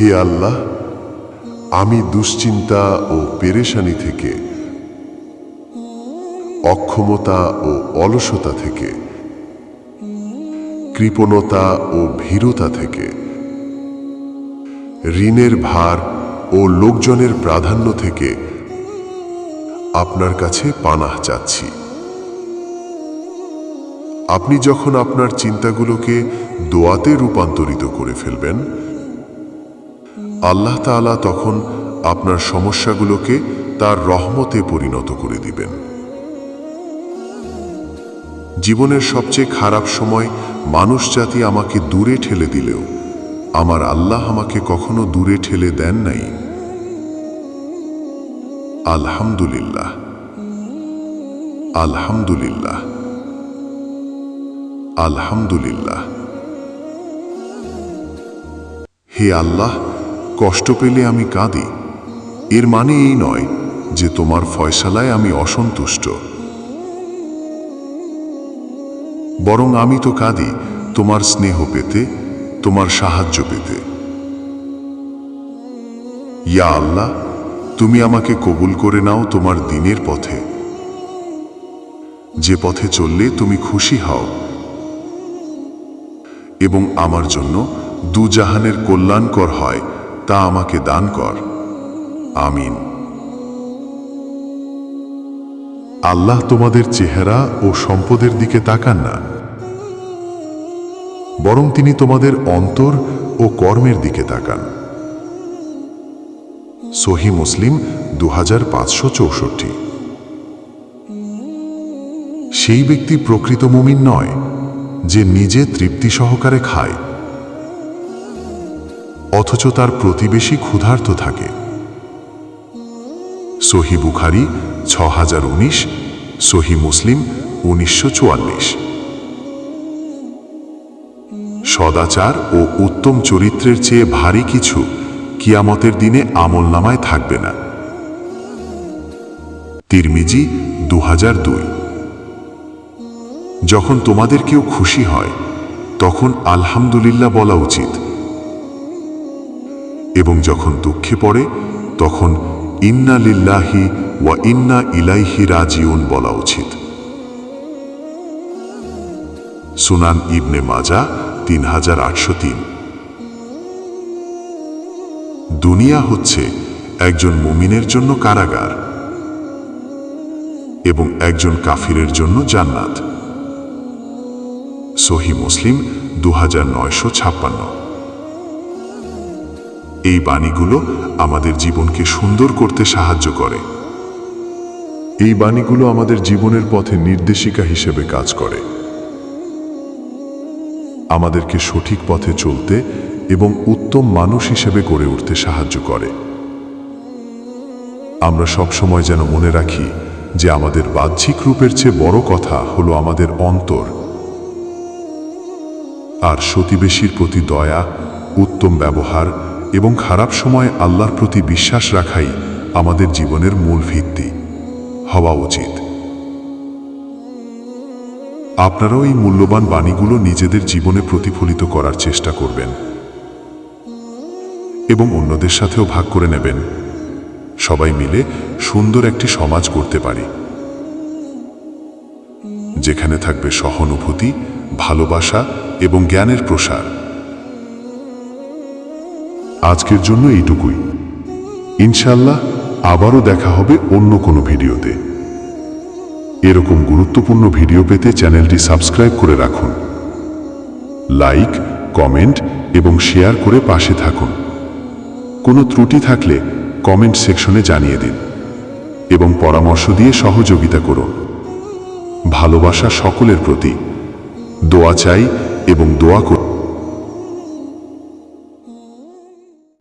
হে আল্লাহ, আমি দুশ্চিন্তা ও পেরেশানি থেকে, অক্ষমতা ও অলসতা থেকে, কৃপণতা ও ভীরুতা থেকে, ঋণের ভার ও লোকজনের প্রাধান্য থেকে আপনার কাছে পানাহ চাচ্ছি। আপনি যখন আপনার চিন্তাগুলোকে দোয়াতে রূপান্তরিত করে ফেলবেন আল্লাহ তাআলা তখন আপনার সমস্যাগুলোকে তার রহমতে পরিণত করে দিবেন। জীবনের সবচেয়ে খারাপ সময় মানুষ জাতি আমাকে দূরে ঠেলে দিলেও, আমার আল্লাহ আমাকে কখনো দূরে ঠেলে দেন নাই। আলহামদুলিল্লাহ। আলহামদুলিল্লাহ। আলহামদুলিল্লাহ। হে আল্লাহ কষ্ট পেলে আমি কাঁদি। এর মানে এই নয় যে তোমার ফয়সালায় আমি অসন্তুষ্ট। বরং আমি তো কাঁদি তোমার স্নেহ পেতে, তোমার সাহায্য পেতে। ইয়া আল্লাহ, তুমি আমাকে কবুল করে নাও তোমার দিনের পথে। যে পথে চললে তুমি খুশি হও। এবং আমার জন্য দুজাহানের কল্যাণকর হয়। তা আমাকে দান কর। আমিন। আল্লাহ তোমাদের চেহারা ও সম্পদের দিকে তাকান না। বরং তিনি তোমাদের অন্তর ও কর্মের দিকে তাকান। সহি মুসলিম দু সেই ব্যক্তি প্রকৃত মুমিন নয়, যে নিজে তৃপ্তি সহকারে খায়। অথচ তার প্রতিবেশী ক্ষুধার্ত থাকে। সহি বুখারি ছ হাজার উনিশ, সহি মুসলিম, উনিশশো চুয়াল্লিশ। সদাচার ও উত্তম চরিত্রের চেয়ে ভারী কিছু কিয়ামতের দিনে আমল নামায় থাকবে না। তিরমিজি দু দুই। যখন তোমাদের কেউ খুশি হয়, তখন আলহামদুলিল্লাহ বলা উচিত। এবং যখন দুঃখে পড়ে, তখন ইন্না লিল্লাহি ওয়া ইন্না ইলাইহি রাজিউন বলা উচিত। সুনান ইবনে মাজা তিন হাজার আটশো তিন। দুনিয়া হচ্ছে একজন মুমিনের জন্য কারাগার এবং একজন কাফিরের জন্য জান্নাত। সহি মুসলিম দু হাজার নয়শো ছাপ্পান্ন। এই বাণীগুলো আমাদের জীবনকে সুন্দর করতে সাহায্য করে। এই বাণীগুলো আমাদের জীবনের পথে নির্দেশিকা হিসেবে কাজ করে। আমাদেরকে সঠিক পথে চলতে এবং উত্তম মানুষ হিসেবে গড়ে উঠতে সাহায্য করে। আমরা সবসময় যেন মনে রাখি যে আমাদের বাহ্যিক রূপের চেয়ে বড় কথা হলো আমাদের অন্তর। আর সতীবেশীর প্রতি দয়া, উত্তম ব্যবহার এবং খারাপ সময় আল্লাহর প্রতি বিশ্বাস রাখাই আমাদের জীবনের মূল ভিত্তি। হওয়া উচিত। আপনারাও এই মূল্যবান বাণীগুলো নিজেদের জীবনে প্রতিফলিত করার চেষ্টা করবেন এবং অন্যদের সাথেও ভাগ করে নেবেন। সবাই মিলে সুন্দর একটি সমাজ করতে পারি। যেখানে থাকবে সহানুভূতি, ভালোবাসা এবং জ্ঞানের প্রসার। আজকের জন্য এইটুকুই। ইনশাল্লাহ আবারও দেখা হবে অন্য কোনো ভিডিওতে। এরকম গুরুত্বপূর্ণ ভিডিও পেতে চ্যানেলটি সাবস্ক্রাইব করে রাখুন। লাইক, কমেন্ট এবং শেয়ার করে পাশে থাকুন। কোনো ত্রুটি থাকলে কমেন্ট সেকশনে জানিয়ে দিন এবং পরামর্শ দিয়ে সহযোগিতা করুন। ভালোবাসা সকলের প্রতি। দোয়া চাই এবং দোয়া করি